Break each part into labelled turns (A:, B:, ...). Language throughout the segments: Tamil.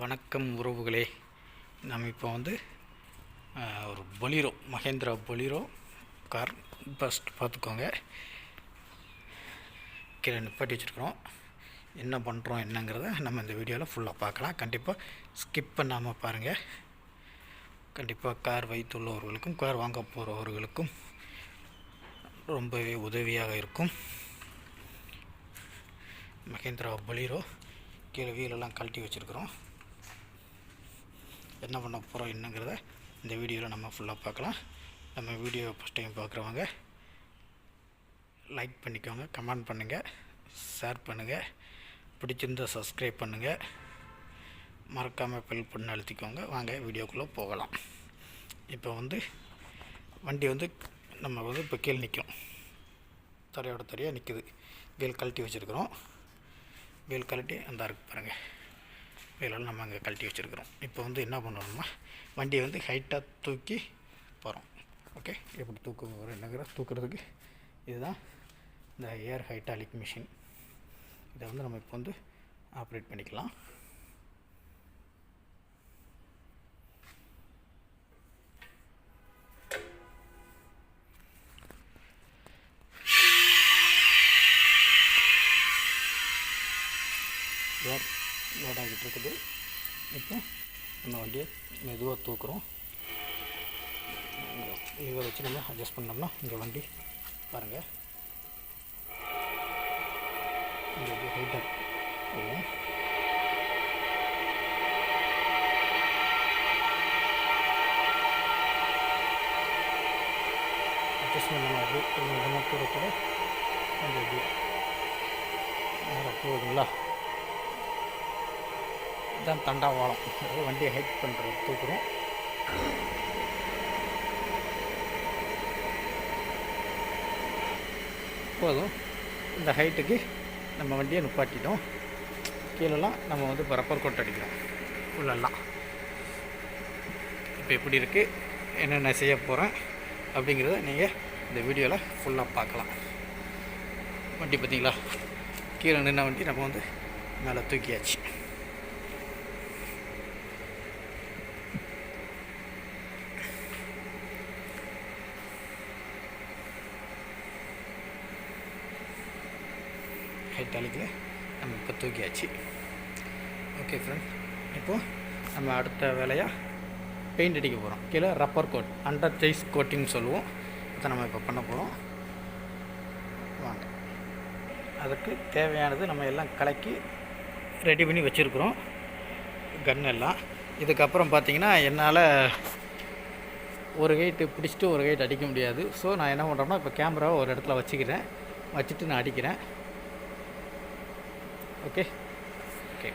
A: வணக்கம் உறவுகளே. நம்ம இப்போ வந்து ஒரு Bolero Mahindra Bolero car first பார்த்துக்கோங்க. கீழே நிப்பாட்டி வச்சுருக்குறோம். என்ன பண்ணுறோம் என்னங்கிறத நம்ம இந்த வீடியோவில் ஃபுல்லாக பார்க்கலாம். கண்டிப்பாக ஸ்கிப் பண்ணாமல் பாருங்கள் கண்டிப்பாக கார் வைத்துள்ளவர்களுக்கும் கார் வாங்க போகிறவர்களுக்கும் ரொம்பவே உதவியாக இருக்கும். மகேந்திரா பொலிரோ கீழே வீலெல்லாம் கழட்டி வச்சுருக்குறோம். என்ன பண்ண போகிறோம் என்னங்கிறத இந்த வீடியோவில் நம்ம ஃபுல்லாக பார்க்கலாம். நம்ம வீடியோ ஃபஸ்ட் டைம் பார்க்குறவங்க லைக் பண்ணிக்கோங்க கமெண்ட் பண்ணுங்கள் ஷேர் பண்ணுங்கள் பிடிச்சிருந்தால் சப்ஸ்கிரைப் பண்ணுங்கள் மறக்காமல் பில் பண்ணி அழுத்திக்கோங்க. வாங்க வீடியோக்குள்ளே போகலாம். இப்போ வந்து வண்டி வந்து நம்ம வந்து இப்போ கீழே நிற்கும் தரையோட தரையாக நிற்குது வேல் கழட்டி வச்சுருக்குறோம். வேல் கழட்டி அந்த இருக்கு பாருங்கள் வீலெல்லாம் நம்ம அங்கே கழட்டி வச்சுருக்குறோம். இப்போ வந்து என்ன பண்ணணும்னா வண்டியை வந்து ஹைட்டாக தூக்கி போகிறோம் ஓகே எப்படி தூக்க என்னங்கிற தூக்குறதுக்கு இதுதான் இந்த ஏர் ஹைட்டாலிக் மிஷின் இதை வந்து நம்ம இப்போ வந்து ஆப்ரேட் பண்ணிக்கலாம் ஏர் லோட் ஆகிட்டு இருக்குது இப்போ நம்ம வண்டியை மெதுவாக தூக்குறோம் இதை வச்சு நம்ம அட்ஜஸ்ட் பண்ணோம்னா இங்கே வண்டி பாருங்கள் இங்கே எப்படி ஹைட்டாக போகும் அட்ஜஸ்ட்மெண்ட் நம்ம அப்படியே கொஞ்சம் கொஞ்சமாக கூட கூட கொஞ்சம் இப்படி நேராக போகுதுங்களா இதுதான் தண்டாவாளம் அதாவது வண்டியை ஹைட் பண்ணுறது தூக்குறோம். போதும். இந்த ஹைட்டுக்கு நம்ம வண்டியை நிப்பாட்டிட்டோம். கீழெல்லாம் நம்ம வந்து இப்போ ரப்பர் கோட் அடிக்கிறோம். உள்ளெல்லாம் இப்போ எப்படி இருக்குது என்னென்ன செய்ய போகிறேன் அப்படிங்கிறத நீங்கள் இந்த வீடியோவில் ஃபுல்லாக பார்க்கலாம். வண்டி பார்த்தீங்களா? கீழே நின்ன வண்டி நம்ம வந்து மேலே தூக்கியாச்சு. ஹைட்டாலிக்கில் நம்ம இப்போ தூக்கியாச்சு. ஓகே ஃப்ரெண்ட் இப்போது நம்ம அடுத்த வேலையாக பெயிண்ட் அடிக்க போகிறோம் கீழே rubber coat under size coating சொல்லுவோம். அதை நம்ம இப்போ பண்ண போகிறோம் வாங்க. அதுக்கு தேவையானது நம்ம எல்லாம் கலக்கி ரெடி பண்ணி வச்சுருக்குறோம். கன் எல்லாம். இதுக்கப்புறம் பார்த்தீங்கன்னா என்னால் ஒரு கைட்டு பிடிச்சிட்டு ஒரு கைட் அடிக்க முடியாது. ஸோ நான் என்ன பண்ணுறேன்னா இப்போ கேமராவை ஒரு இடத்துல வச்சுக்கிறேன். வச்சுட்டு நான் அடிக்கிறேன். ஓகே ஓகே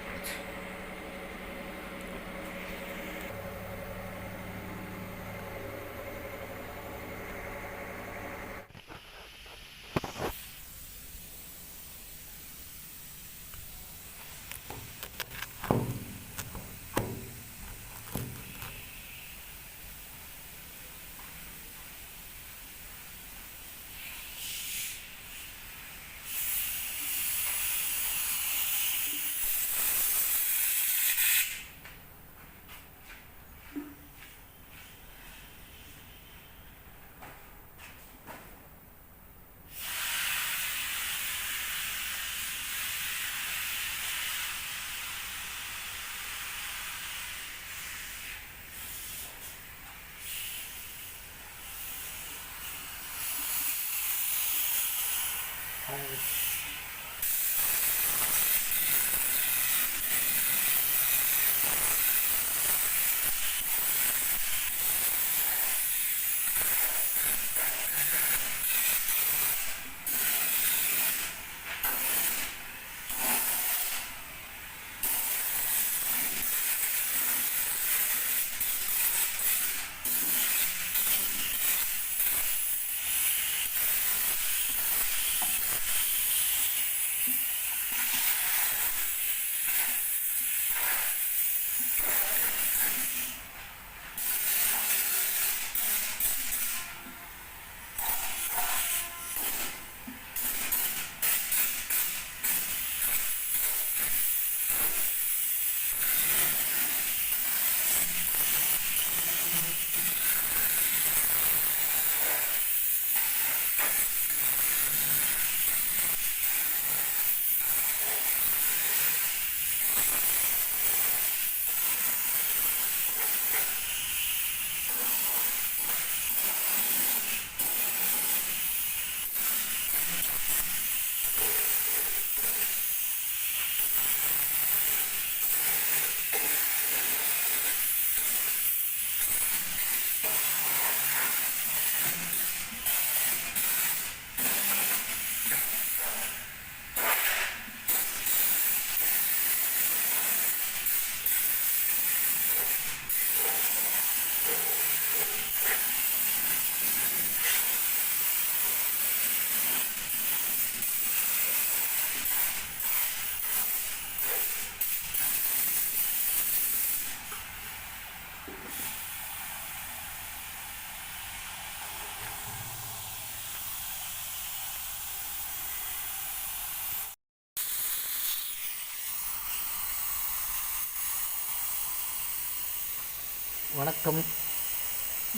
A: வணக்கம்.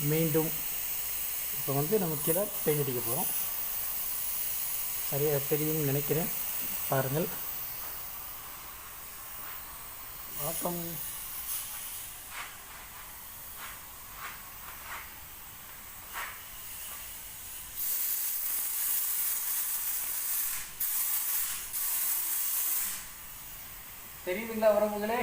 A: மீண்டும் இப்போ வந்து நம்ம கீழே பெயிண்ட் அடிக்க போகிறோம் சரியாக தெரியும்னு நினைக்கிறேன். பாருங்கள். வணக்கம். தெரியுதுங்களா உறவுகளே?